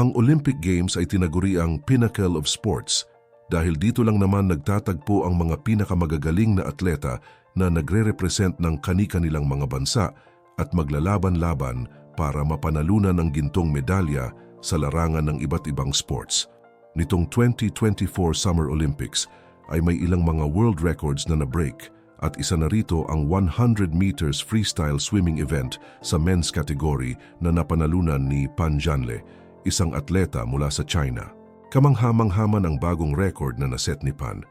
Ang Olympic Games ay tinaguri ang pinnacle of sports dahil dito lang naman nagtatagpo ang mga pinakamagagaling na atleta na nagre-represent ng kani-kanilang mga bansa at maglalaban-laban para mapanalunan ng gintong medalya sa larangan ng iba't ibang sports. Nitong 2024 Summer Olympics ay may ilang mga world records na na-break at isa na rito ang 100 meters freestyle swimming event sa men's category na napanalunan ni Pan Janle, isang atleta mula sa China. Kamanghamang-haman ang bagong record na naset ni Pan.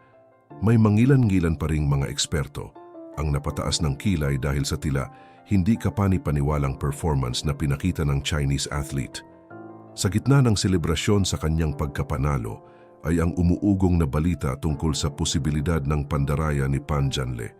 May mangilan-ngilan pa ring mga eksperto ang napataas ng kilay dahil sa tila hindi kapani-paniwalang performance na pinakita ng Chinese athlete. Sa gitna ng selebrasyon sa kanyang pagkapanalo ay ang umuugong na balita tungkol sa posibilidad ng pandaraya ni Pan Janle.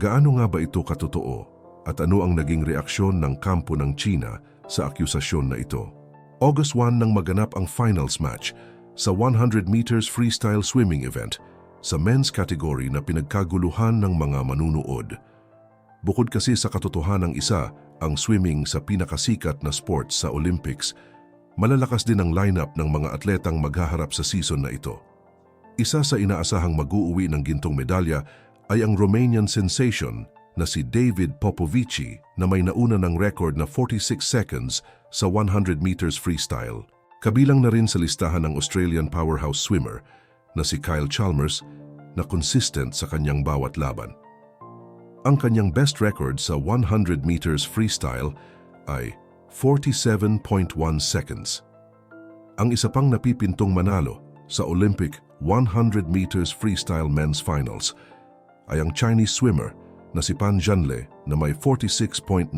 Gaano nga ba ito katotoo at ano ang naging reaksyon ng kampo ng China sa akusasyon na ito? August 1 nang maganap ang finals match sa 100 meters freestyle swimming event sa men's category na pinagkaguluhan ng mga manunood. Bukod kasi sa katotohanang isa, ang swimming sa pinakasikat na sports sa Olympics, malalakas din ang lineup ng mga atletang maghaharap sa season na ito. Isa sa inaasahang mag-uuwi ng gintong medalya ay ang Romanian sensation na si David Popovici na may nauna ng record na 46 seconds sa 100 meters freestyle. Kabilang na rin sa listahan ng Australian powerhouse swimmer na si Kyle Chalmers na consistent sa kanyang bawat laban. Ang kanyang best record sa 100 meters freestyle ay 47.1 seconds. Ang isa pang napipintong manalo sa Olympic 100 meters freestyle men's finals ay ang Chinese swimmer na si Pan Zhanle na may 46.97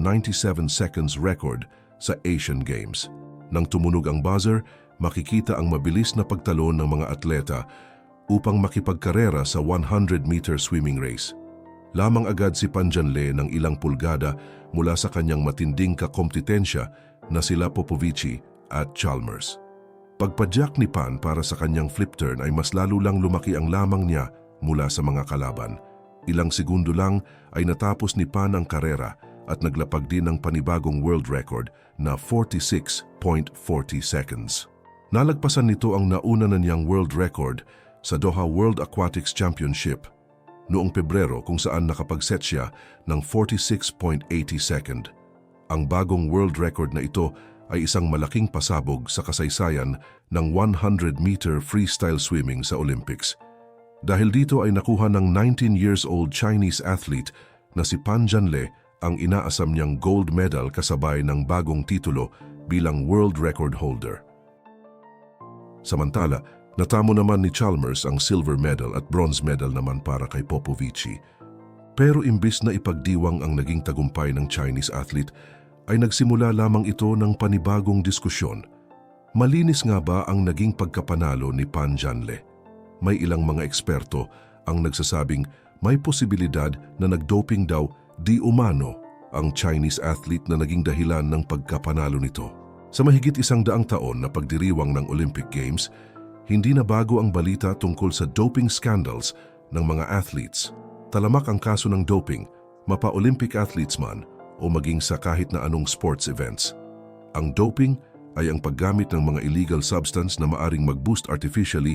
seconds record sa Asian Games. Nang tumunog ang buzzer, makikita ang mabilis na pagtalon ng mga atleta upang makipagkarera sa 100-meter swimming race. Lamang agad si Panjanle ng ilang pulgada mula sa kanyang matinding kakompetensya na sila Popovici at Chalmers. Pagpadyak ni Pan para sa kanyang flip turn ay mas lalo lang lumaki ang lamang niya mula sa mga kalaban. Ilang segundo lang ay natapos ni Pan ang karera at naglapag din ng panibagong world record na 46.40 seconds. Nalagpasan nito ang nauna na niyang world record sa Doha World Aquatics Championship noong Pebrero kung saan nakapag-set siya ng 46.80 second. Ang bagong world record na ito ay isang malaking pasabog sa kasaysayan ng 100-meter freestyle swimming sa Olympics. Dahil dito ay nakuha ng 19 years old Chinese athlete na si Pan Janle ang inaasam niyang gold medal kasabay ng bagong titulo bilang world record holder. Samantala, natamo naman ni Chalmers ang silver medal at bronze medal naman para kay Popovici. Pero imbis na ipagdiwang ang naging tagumpay ng Chinese athlete, ay nagsimula lamang ito ng panibagong diskusyon. Malinis nga ba ang naging pagkapanalo ni Pan Janle? May ilang mga eksperto ang nagsasabing may posibilidad na nagdoping daw di umano ang Chinese athlete na naging dahilan ng pagkapanalo nito. Sa mahigit isang daang taon na pagdiriwang ng Olympic Games, hindi na bago ang balita tungkol sa doping scandals ng mga athletes. Talamak ang kaso ng doping, mapa-Olympic athletes man o maging sa kahit na anong sports events. Ang doping ay ang paggamit ng mga illegal substance na maaring mag-boost artificially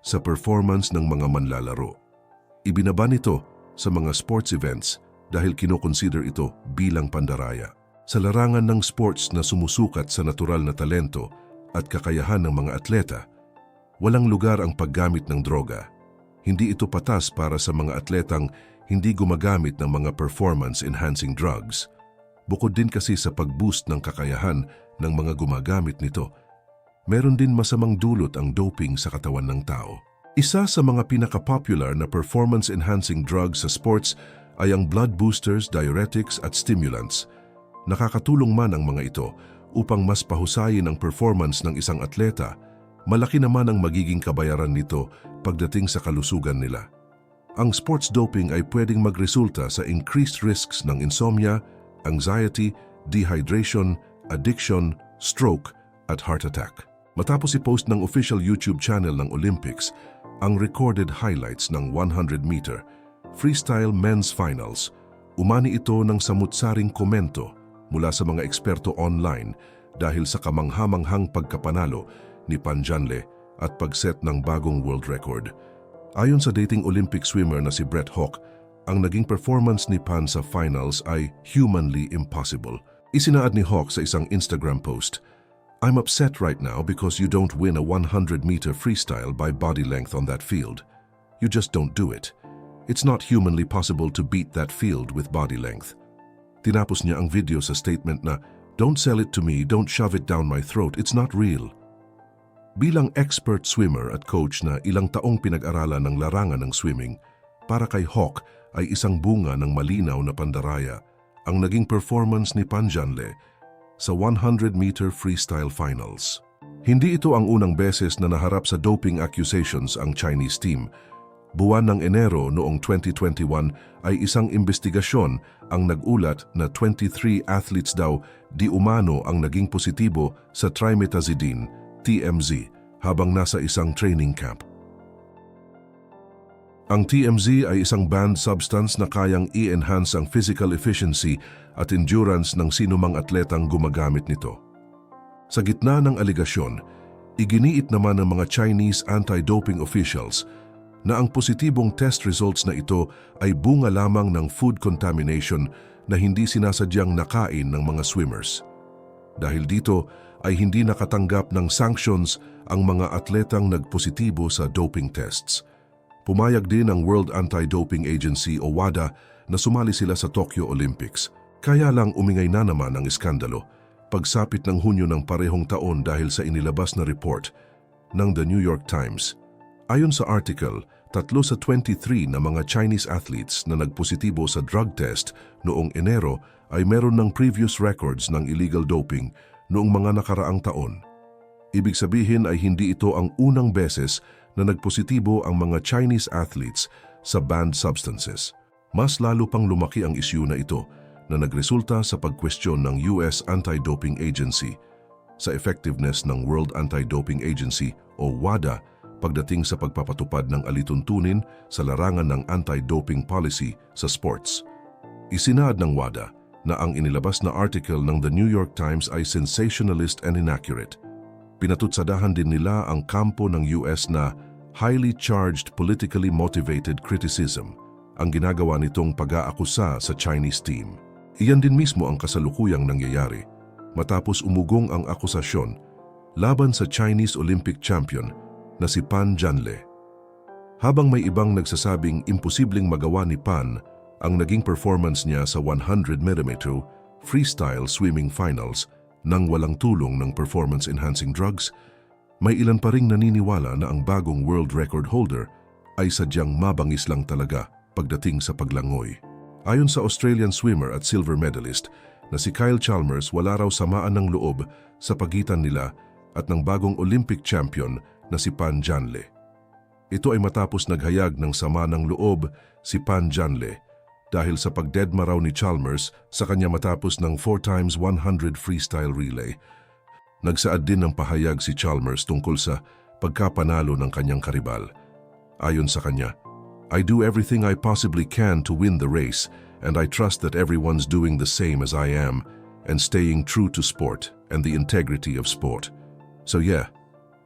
sa performance ng mga manlalaro. Ibinaba nito sa mga sports events dahil kinokonsider ito bilang pandaraya. Sa larangan ng sports na sumusukat sa natural na talento at kakayahan ng mga atleta, walang lugar ang paggamit ng droga. Hindi ito patas para sa mga atletang hindi gumagamit ng mga performance-enhancing drugs. Bukod din kasi sa pag-boost ng kakayahan ng mga gumagamit nito, meron din masamang dulot ang doping sa katawan ng tao. Isa sa mga pinaka-popular na performance-enhancing drugs sa sports ay ang blood boosters, diuretics at stimulants. Nakakatulong man ang mga ito upang mas pahusayin ang performance ng isang atleta, malaki naman ang magiging kabayaran nito pagdating sa kalusugan nila. Ang sports doping ay pwedeng magresulta sa increased risks ng insomnia, anxiety, dehydration, addiction, stroke at heart attack. Matapos i-post ng official YouTube channel ng Olympics ang recorded highlights ng 100 meter Freestyle Men's Finals, umani ito ng samutsaring komento mula sa mga eksperto online dahil sa kamanghamanghang pagkapanalo ni Panjanle at pagset ng bagong world record. Ayon sa dating Olympic swimmer na si Brett Hawk, ang naging performance ni Pan sa finals ay humanly impossible. Isinaad ni Hawk sa isang Instagram post, I'm upset right now because you don't win a 100-meter freestyle by body length on that field. You just don't do it. It's not humanly possible to beat that field with body length. Tinapos niya ang video sa statement na, Don't sell it to me, don't shove it down my throat, it's not real. Bilang expert swimmer at coach na ilang taong pinag-aralan ng larangan ng swimming, para kay Hawk ay isang bunga ng malinaw na pandaraya ang naging performance ni Panjanle sa 100-meter freestyle finals. Hindi ito ang unang beses na naharap sa doping accusations ang Chinese team. Buwan ng Enero noong 2021 ay isang investigasyon ang nag-ulat na 23 athletes daw di umano ang naging positibo sa trimetazidine, TMZ, habang nasa isang training camp. Ang TMZ ay isang banned substance na kayang i-enhance ang physical efficiency at endurance ng sinumang atletang gumagamit nito. Sa gitna ng aligasyon, iginiit naman ng mga Chinese anti-doping officials na ang positibong test results na ito ay bunga lamang ng food contamination na hindi sinasadyang nakain ng mga swimmers. Dahil dito ay hindi nakatanggap ng sanctions ang mga atletang nagpositibo sa doping tests. Pumayag din ang World Anti-Doping Agency o WADA na sumali sila sa Tokyo Olympics. Kaya lang umingay na naman ang iskandalo pagsapit ng Hunyo ng parehong taon dahil sa inilabas na report ng The New York Times. Ayon sa article, tatlo sa 23 na mga Chinese athletes na nagpositibo sa drug test noong Enero ay meron ng previous records ng illegal doping noong mga nakaraang taon. Ibig sabihin ay hindi ito ang unang beses na nagpositibo ang mga Chinese athletes sa banned substances. Mas lalo pang lumaki ang isyu na ito na nagresulta sa pagkwestiyon ng US Anti-Doping Agency sa effectiveness ng World Anti-Doping Agency o WADA pagdating sa pagpapatupad ng alituntunin sa larangan ng anti-doping policy sa sports. Isinaad ng WADA na ang inilabas na article ng The New York Times ay sensationalist and inaccurate – pinatutsadahan din nila ang kampo ng US na highly charged politically motivated criticism ang ginagawa nitong pag-aakusa sa Chinese team. Iyan din mismo ang kasalukuyang nangyayari matapos umugong ang akusasyon laban sa Chinese Olympic champion na si Pan Janle. Habang may ibang nagsasabing imposibleng magawa ni Pan ang naging performance niya sa 100mm freestyle swimming finals nang walang tulong ng performance-enhancing drugs, may ilan pa ring naniniwala na ang bagong world record holder ay sadyang mabangis lang talaga pagdating sa paglangoy. Ayon sa Australian swimmer at silver medalist na si Kyle Chalmers wala raw samaan ng loob sa pagitan nila at ng bagong Olympic champion na si Pan Janle. Ito ay matapos naghayag ng sama ng loob si Pan Janle dahil sa pagdedma raw ni Chalmers sa kanya matapos ng 4 times 100 freestyle relay. Nagsaad din ng pahayag si Chalmers tungkol sa pagkapanalo ng kanyang karibal. Ayon sa kanya, I do everything I possibly can to win the race and I trust that everyone's doing the same as I am and staying true to sport and the integrity of sport. So yeah,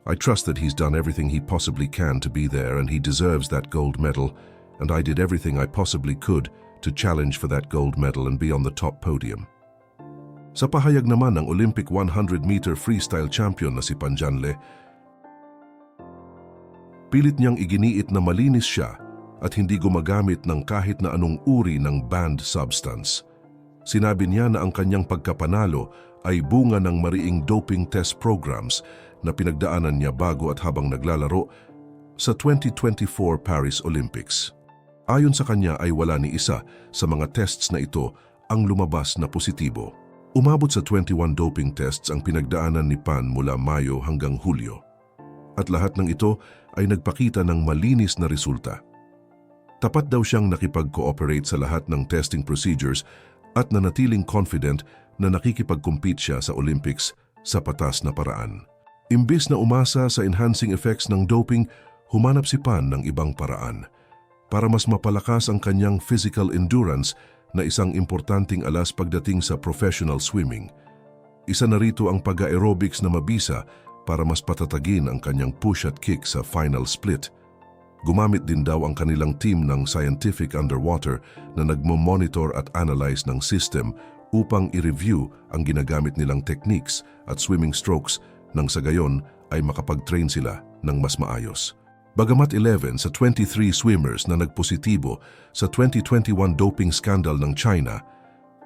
I trust that he's done everything he possibly can to be there and he deserves that gold medal and I did everything I possibly could to challenge for that gold medal and be on the top podium. Sa pahayag naman ng Olympic 100-meter freestyle champion na si Panjanle, pilit niyang iginiit na malinis siya at hindi gumagamit ng kahit na anong uri ng banned substance. Sinabi niya na ang kanyang pagkapanalo ay bunga ng mariing doping test programs na pinagdaanan niya bago at habang naglalaro sa 2024 Paris Olympics. Ayon sa kanya ay wala ni isa sa mga tests na ito ang lumabas na positibo. Umabot sa 21 doping tests ang pinagdaanan ni Pan mula Mayo hanggang Hulyo. At lahat ng ito ay nagpakita ng malinis na resulta. Tapat daw siyang nakipag-cooperate sa lahat ng testing procedures at nanatiling confident na nakikipag-compete siya sa Olympics sa patas na paraan. Imbis na umasa sa enhancing effects ng doping, humanap si Pan ng ibang paraan – para mas mapalakas ang kanyang physical endurance na isang importanting alas pagdating sa professional swimming. Isa na rito ang pag-aerobics na mabisa para mas patatagin ang kanyang push at kick sa final split. Gumamit din daw ang kanilang team ng scientific underwater na nagmo-monitor at analyze ng system upang i-review ang ginagamit nilang techniques at swimming strokes nang sa gayon ay makapag-train sila ng mas maayos. Bagamat 11 sa 23 swimmers na nagpositibo sa 2021 doping scandal ng China,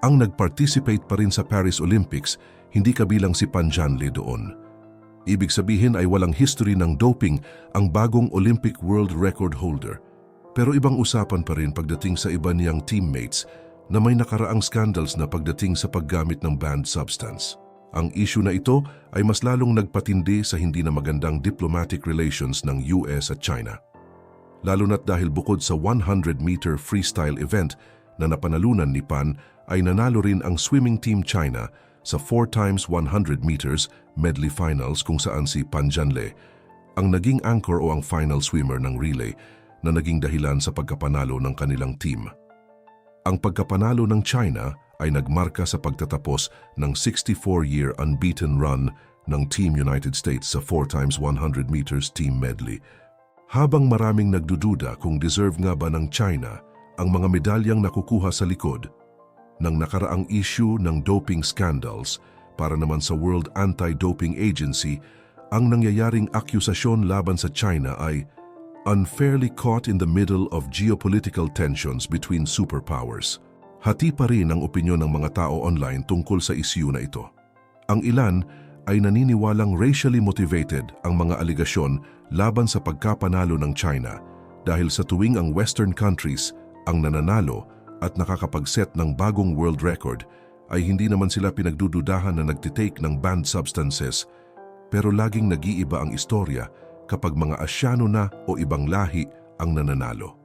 ang nag-participate pa rin sa Paris Olympics, hindi kabilang si Pan Janli doon. Ibig sabihin ay walang history ng doping ang bagong Olympic World Record holder. Pero ibang usapan pa rin pagdating sa iba niyang teammates na may nakaraang scandals na pagdating sa paggamit ng banned substance. Ang issue na ito ay mas lalong nagpatindi sa hindi na magandang diplomatic relations ng US at China. Lalo na't dahil bukod sa 100-meter freestyle event na napanalunan ni Pan ay nanalo rin ang swimming team China sa 4 times 100 meters medley finals kung saan si Pan Janle ang naging anchor o ang final swimmer ng relay na naging dahilan sa pagkapanalo ng kanilang team. Ang pagkapanalo ng China ay nagmarka sa pagtatapos ng 64-year unbeaten run ng Team United States sa 4 times 100 meters team medley. Habang maraming nagdududa kung deserve nga ba ng China ang mga medalyang nakukuha sa likod ng nakaraang issue ng doping scandals para naman sa World Anti-Doping Agency, ang nangyayaring akusasyon laban sa China ay unfairly caught in the middle of geopolitical tensions between superpowers. Hati pa rin ang opinyon ng mga tao online tungkol sa issue na ito. Ang ilan ay naniniwalang racially motivated ang mga aligasyon laban sa pagkapanalo ng China dahil sa tuwing ang Western countries ang nananalo at nakakapag-set ng bagong world record ay hindi naman sila pinagdududahan na nagtitake ng banned substances pero laging nag-iiba ang istorya kapag mga Asyano na o ibang lahi ang nananalo.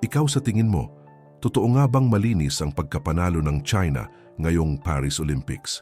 Ikaw sa tingin mo, totoo nga bang malinis ang pagkapanalo ng China ngayong Paris Olympics?